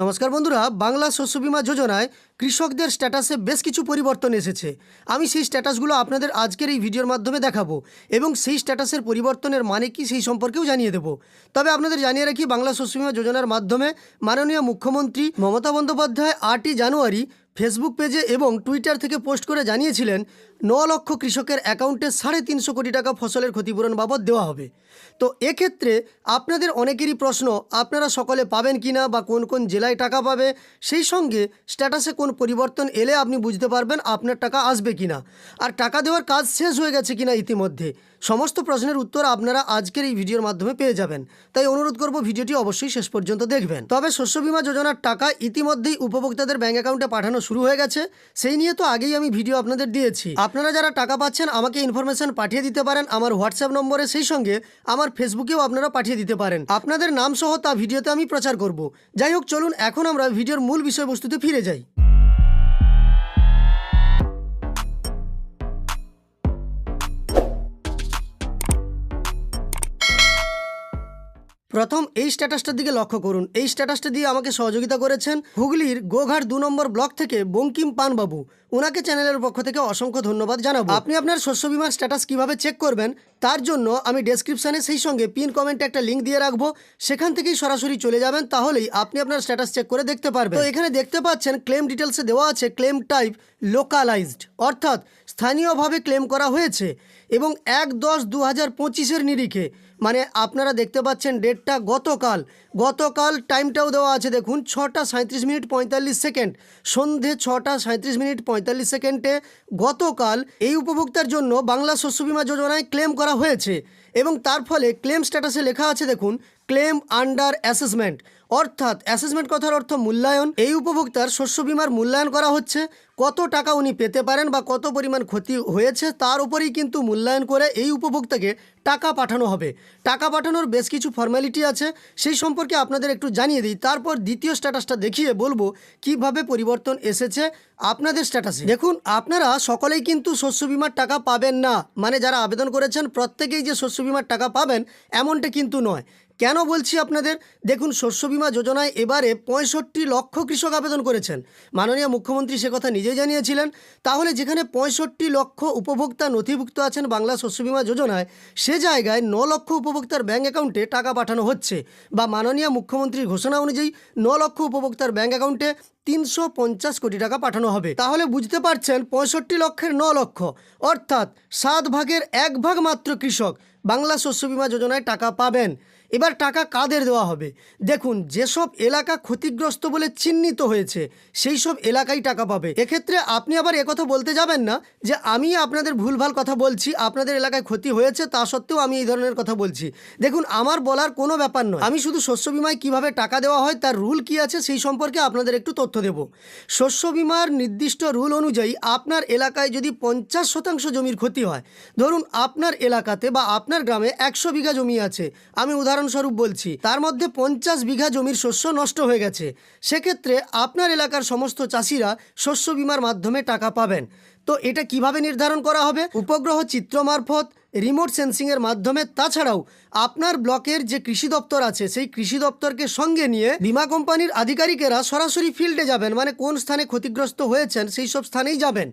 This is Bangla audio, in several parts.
নমস্কার বন্ধুরা, বাংলা শস্য বীমা যোজনায় কৃষকদের স্ট্যাটাসে বেশ কিছু পরিবর্তন এসেছে। আমি সেই স্ট্যাটাসগুলো আপনাদের আজকের এই ভিডিওর মাধ্যমে দেখাবো এবং সেই স্ট্যাটাসের পরিবর্তনের মানে কি সেই সম্পর্কেও জানিয়ে দেব। তবে আপনাদের জানিয়ে রাখি, বাংলা শস্য বীমা যোজনার মাধ্যমে মাননীয় মুখ্যমন্ত্রী মমতা বন্দ্যোপাধ্যায় আটই জানুয়ারি ফেসবুক পেজে এবং টুইটার থেকে পোস্ট করে জানিয়েছিলেন, ন লক্ষ কৃষকের অ্যাকাউন্টে সাড়ে তিনশো কোটি টাকা ফসলের ক্ষতিপূরণ বাবদ দেওয়া হবে। তো এক্ষেত্রে আপনাদের অনেকেরই প্রশ্ন, আপনারা সকলে পাবেন কি না বা কোন কোন জেলায় টাকা পাবে, সেই সঙ্গে স্ট্যাটাসে কোন পরিবর্তন এলে আপনি বুঝতে পারবেন আপনার টাকা আসবে কি না আর টাকা দেওয়ার কাজ শেষ হয়ে গেছে কিনা ইতিমধ্যে। সমস্ত প্রশ্নের উত্তর আপনারা আজকের এই ভিডিওর মাধ্যমে পেয়ে যাবেন। তাই অনুরোধ করব ভিডিওটি অবশ্যই শেষ পর্যন্ত দেখবেন। তবে শস্য বীমা যোজনার টাকা ইতিমধ্যেই উপভোক্তাদের ব্যাঙ্ক অ্যাকাউন্টে পাঠানো শুরু হয়ে গেছে। সেই নিয়ে তো আগেই আমি ভিডিও আপনাদের দিয়েছি। আপনারা যারা টাকা পাচ্ছেন, আমাকে ইনফরমেশন পাঠিয়ে দিতে পারেন আমার হোয়াটসঅ্যাপ নম্বরে। সেই সঙ্গে আমার ফেসবুকেও আপনারা পাঠিয়ে দিতে পারেন। আপনাদের নাম সহ তা ভিডিওতে আমি প্রচার করব। যাই হোক, চলুন, এখন আমরা ভিডিওর মূল বিষয়বস্তুতে ফিরে যাই। প্রথম এই স্ট্যাটাসটার দিকে লক্ষ্য করুন। এই স্ট্যাটাসটা দিয়ে আমাকে সহযোগিতা করেছেন হুগলির গোঘাট দু নম্বর ব্লক থেকে বঙ্কিম পানবাবু। ওনাকে চ্যানেলের পক্ষ থেকে অসংখ্য ধন্যবাদ জানাব। আপনি আপনার শস্য বিমার স্ট্যাটাস কীভাবে চেক করবেন, তার জন্য আমি ডেসক্রিপশানে সেই সঙ্গে পিন কমেন্টে একটা লিঙ্ক দিয়ে রাখব। সেখান থেকেই সরাসরি চলে যাবেন, তাহলেই আপনি আপনার স্ট্যাটাস চেক করে দেখতে পারবেন। তো এখানে দেখতে পাচ্ছেন ক্লেম ডিটেলসে দেওয়া আছে ক্লেম টাইপ লোকালাইজড অর্থাৎ স্থানীয়ভাবে ক্লেম করা হয়েছে এবং এক দশ দু হাজার পঁচিশের নিরিখে মানে আপনারা দেখতে পাচ্ছেন ডেটটা গতকাল। গতকাল টাইমটাও দেওয়া আছে, দেখুন, ছটা সাঁত্রিশ মিনিট পঁয়তাল্লিশ সেকেন্ড। সন্ধে ছটা সাঁত্রিশ মিনিট পঁয়তাল্লিশ সেকেন্ডে গতকাল এই উপভোক্তার জন্য বাংলা শস্য বীমা যোজনায় ক্লেম করা হয়েছে এবং তার ফলে ক্লেম স্ট্যাটাসে লেখা আছে, দেখুন ক্লেম আন্ডার অ্যাসেসমেন্ট। অর্থাৎ অ্যাসেসমেন্ট কথার অর্থ মূল্যায়ন। এই উপভোক্তার শস্য বিমার মূল্যায়ন করা হচ্ছে। কত টাকা উনি পেতে পারেন বা কত পরিমাণ ক্ষতি হয়েছে তার উপরেই কিন্তু মূল্যায়ন করে এই উপভোক্তাকে টাকা পাঠানো হবে। টাকা পাঠানোর বেশ কিছু ফর্ম্যালিটি আছে। সেই সম্পর্কে আপনাদের একটু জানিয়ে দিই। তারপর দ্বিতীয় স্ট্যাটাসটা দেখিয়ে বলব কীভাবে পরিবর্তন এসেছে আপনাদের স্ট্যাটাসে। দেখুন, আপনারা সকলেই কিন্তু শস্য বিমার টাকা পাবেন না। মানে যারা আবেদন করেছেন, প্রত্যেকেই যে শস্য বিমার টাকা পাবেন, এমনটা কিন্তু নয়। কেন বলছি আপনাদের? দেখুন, শস্য বিমা যোজনায় এবারে পঁয়ষট্টি লক্ষ কৃষক আবেদন করেছেন। মাননীয় মুখ্যমন্ত্রী সে কথা নিজেই জানিয়েছিলেন। তাহলে যেখানে পঁয়ষট্টি লক্ষ উপভোক্তা নথিভুক্ত আছেন বাংলা শস্য বীমা যোজনায়, সে জায়গায় ন লক্ষ উপভোক্তার ব্যাঙ্ক অ্যাকাউন্টে টাকা পাঠানো হচ্ছে বা মাননীয় মুখ্যমন্ত্রীর ঘোষণা অনুযায়ী ন লক্ষ উপভোক্তার ব্যাঙ্ক অ্যাকাউন্টে তিনশো পঞ্চাশ কোটি টাকা পাঠানো হবে। তাহলে বুঝতে পারছেন, পঁয়ষট্টি লক্ষের ন লক্ষ, অর্থাৎ সাত ভাগের এক ভাগ মাত্র কৃষক বাংলা শস্য বিমা যোজনায় টাকা পাবেন। এবার টাকা কাদের দেওয়া হবে? দেখুন, যেসব এলাকা ক্ষতিগ্রস্ত বলে চিহ্নিত হয়েছে, সেই সব এলাকায় টাকা পাবে। এক্ষেত্রে আপনি আবার একথা বলতে যাবেন না যে আমি আপনাদের ভুলভাল কথা বলছি, আপনাদের এলাকায় ক্ষতি হয়েছে, তা সত্ত্বেও আমি এই ধরনের কথা বলছি। দেখুন, আমার বলার কোনো ব্যাপার নয়। আমি শুধু শস্য বিমায় কীভাবে টাকা দেওয়া হয়, তার রুল কি আছে, সেই সম্পর্কে আপনাদের একটু তথ্য দেব। শস্য বিমার নির্দিষ্ট রুল অনুযায়ী আপনার এলাকায় যদি পঞ্চাশ শতাংশ জমির ক্ষতি হয়, ধরুন আপনার এলাকাতে বা আপনার গ্রামে একশো বিঘা জমি আছে। আমি উদাহরণস্বরূপ বলছি, তার মধ্যে পঞ্চাশ বিঘা জমির শস্য নষ্ট হয়ে গেছে। সেক্ষেত্রে আপনার এলাকার সমস্ত চাষিরা শস্য বিমার মাধ্যমে টাকা পাবেন। তো এটা কীভাবে নির্ধারণ করা হবে? উপগ্রহ চিত্র মারফত রিমোট সেন্সিংয়ের মাধ্যমে। তাছাড়াও, আপনার ব্লকের যে কৃষি দপ্তর আছে, সেই কৃষি দপ্তরকে সঙ্গে নিয়ে বিমা কোম্পানির আধিকারিকেরা সরাসরি ফিল্ডে যাবেন মানে কোন স্থানে ক্ষতিগ্রস্ত হয়েছেন, সেই সব স্থানেই যাবেন।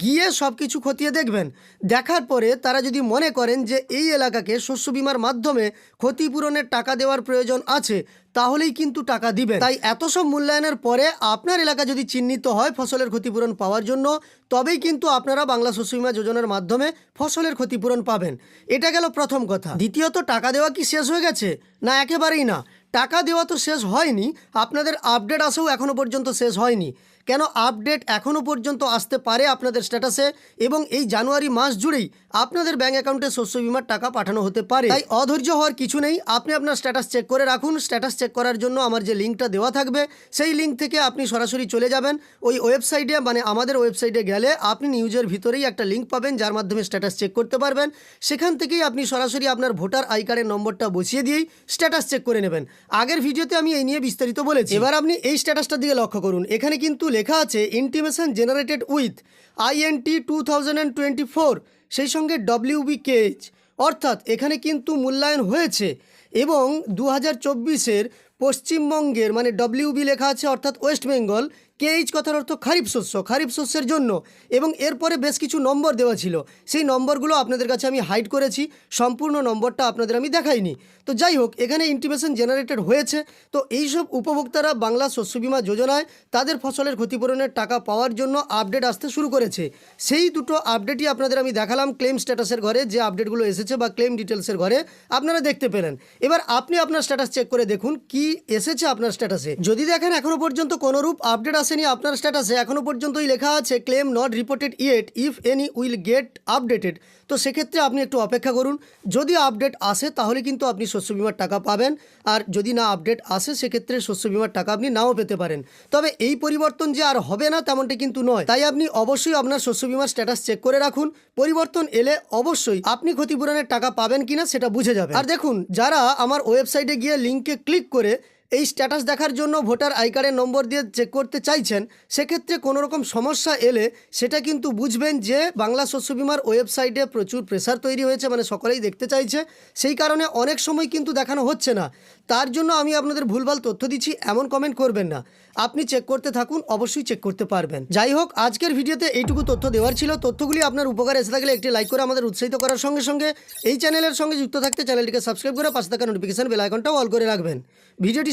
গিয়ে সব কিছু খতিয়ে দেখবেন। দেখার পরে তারা যদি মনে করেন যে এই এলাকাকে শস্য বিমার মাধ্যমে ক্ষতিপূরণের টাকা দেওয়ার প্রয়োজন আছে তাহলেই কিন্তু টাকা দিবেন। তাই এত সব মূল্যায়নের পরে আপনার এলাকা যদি চিহ্নিত হয় ফসলের ক্ষতিপূরণ পাওয়ার জন্য, তবেই কিন্তু আপনারা বাংলা শস্য বিমা যোজনার মাধ্যমে ফসলের ক্ষতিপূরণ পাবেন। এটা গেল প্রথম কথা। দ্বিতীয়ত, টাকা দেওয়া কি শেষ হয়ে গেছে? না, একেবারেই না। টাকা দেওয়া তো শেষ হয়নি। আপনাদের আপডেট আসেও এখনও পর্যন্ত শেষ হয়নি। কেন আপডেট এখনও পর্যন্ত আসতে পারে আপনাদের স্ট্যাটাসে? এবং এই জানুয়ারি মাস জুড়েই আপনাদের ব্যাঙ্ক অ্যাকাউন্টে শস্য বিমার টাকা পাঠানো হতে পারে। তাই অধৈর্য হওয়ার কিছু নেই। আপনি আপনার স্ট্যাটাস চেক করে রাখুন। স্ট্যাটাস চেক করার জন্য আমার যে লিঙ্কটা দেওয়া থাকবে, সেই লিঙ্ক থেকে আপনি সরাসরি চলে যাবেন। ওই ওয়েবসাইটে মানে আমাদের ওয়েবসাইটে গেলে আপনি নিউজের ভিতরেই একটা লিঙ্ক পাবেন, যার মাধ্যমে স্ট্যাটাস চেক করতে পারবেন। সেখান থেকেই আপনি সরাসরি আপনার ভোটার আই কার্ডের নম্বরটা বসিয়ে দিয়েই স্ট্যাটাস চেক করে নেবেন। আগের ভিডিওতে আমি এই নিয়ে বিস্তারিত বলেছি। এবার আপনি এই স্ট্যাটাসটার দিকে লক্ষ্য করুন। এখানে কিন্তু লেখা আছে intimation generated with INT two thousand twenty four সেই সঙ্গে ডব্লিউবি কেএইচ অর্থাৎ এখানে কিন্তু মূল্যায়ন হয়েছে এবং দু হাজার চব্বিশের পশ্চিমবঙ্গের মানে ডব্লিউবি লেখা আছে, অর্থাৎ ওয়েস্ট বেঙ্গল। কেএইচ কথার অর্থ খারিফ শস্য, খারিফ শস্যের জন্য। এবং এরপরে বেশ কিছু নম্বর দেওয়া ছিল। সেই নম্বরগুলো আপনাদের কাছে আমি হাইড করেছি। সম্পূর্ণ নম্বরটা আপনাদের আমি দেখাইনি। তো যাই হোক, এখানে ইন্টিমেশন জেনারেটেড হয়েছে। তো এইসব উপভোক্তারা বাংলা শস্য বীমা যোজনায় তাদের ফসলের ক্ষতিপূরণের টাকা পাওয়ার জন্য আপডেট আসতে শুরু করেছে। সেই দুটো আপডেটই আপনাদের আমি দেখালাম ক্লেম স্ট্যাটাসের ঘরে, যে আপডেটগুলো এসেছে বা ক্লেম ডিটেলসের ঘরে, আপনারা দেখতে পেলেন। এবার আপনি আপনার স্ট্যাটাস চেক করে দেখুন, কি এসেছে আপনার স্ট্যাটাসে যদি দেখেন এখনও পর্যন্ত কোনোরূপ আপডেট আসেনি আপনার স্ট্যাটাসে এখনও পর্যন্তই লেখা আছে claim not reported yet if any will get updated তো সেক্ষেত্রে আপনি একটু অপেক্ষা করুন। যদি আপডেট আসে, তাহলে কিন্তু আপনি শস্য বিমার টাকা পাবেন। আর যদি না আপডেট আসে, সেক্ষেত্রে শস্য বিমার টাকা আপনি নাও পেতে পারেন। তবে এই পরিবর্তন যে আর হবে না, তেমনটি কিন্তু নয়। তাই আপনি অবশ্যই আপনার শস্য বিমার স্ট্যাটাস চেক করে রাখুন। পরিবর্তন এলে অবশ্যই আপনি ক্ষতিপূরণের টাকা পাবেন কিনা, সেটা বুঝে যাবে আর দেখুন, যারা আমার ওয়েবসাইটে গিয়ে লিঙ্কে ক্লিক করে এই স্ট্যাটাস দেখার জন্য ভোটার আই কার্ডের নম্বর দিয়ে চেক করতে চাইছেন, সেক্ষেত্রে কোনো রকম সমস্যা এলে সেটা কিন্তু বুঝবেন যে বাংলা শস্য বিমার ওয়েবসাইটে প্রচুর প্রেসার তৈরি হয়েছে মানে সকলেই দেখতে চাইছে। সেই কারণে অনেক সময় কিন্তু দেখানো হচ্ছে না। তার জন্য আমি আপনাদের ভুলভাল তথ্য দিচ্ছি, এমন কমেন্ট করবেন না। আপনি চেক করতে থাকুন, অবশ্যই চেক করতে পারবেন। যাই হোক, আজকের ভিডিওতে এইটুকু তথ্য দেওয়ার ছিল। তথ্যগুলি আপনার উপকার এসে থাকলে একটি লাইক করে আমাদের উৎসাহিত করার সঙ্গে সঙ্গে এই চ্যানেলের সঙ্গে যুক্ত থাকতে চ্যানেলটিকে সাবস্ক্রাইব করে পাশে থাকা নোটিফিকেশন বেল আইকনটাও অল করে রাখবেন। ভিডিওটি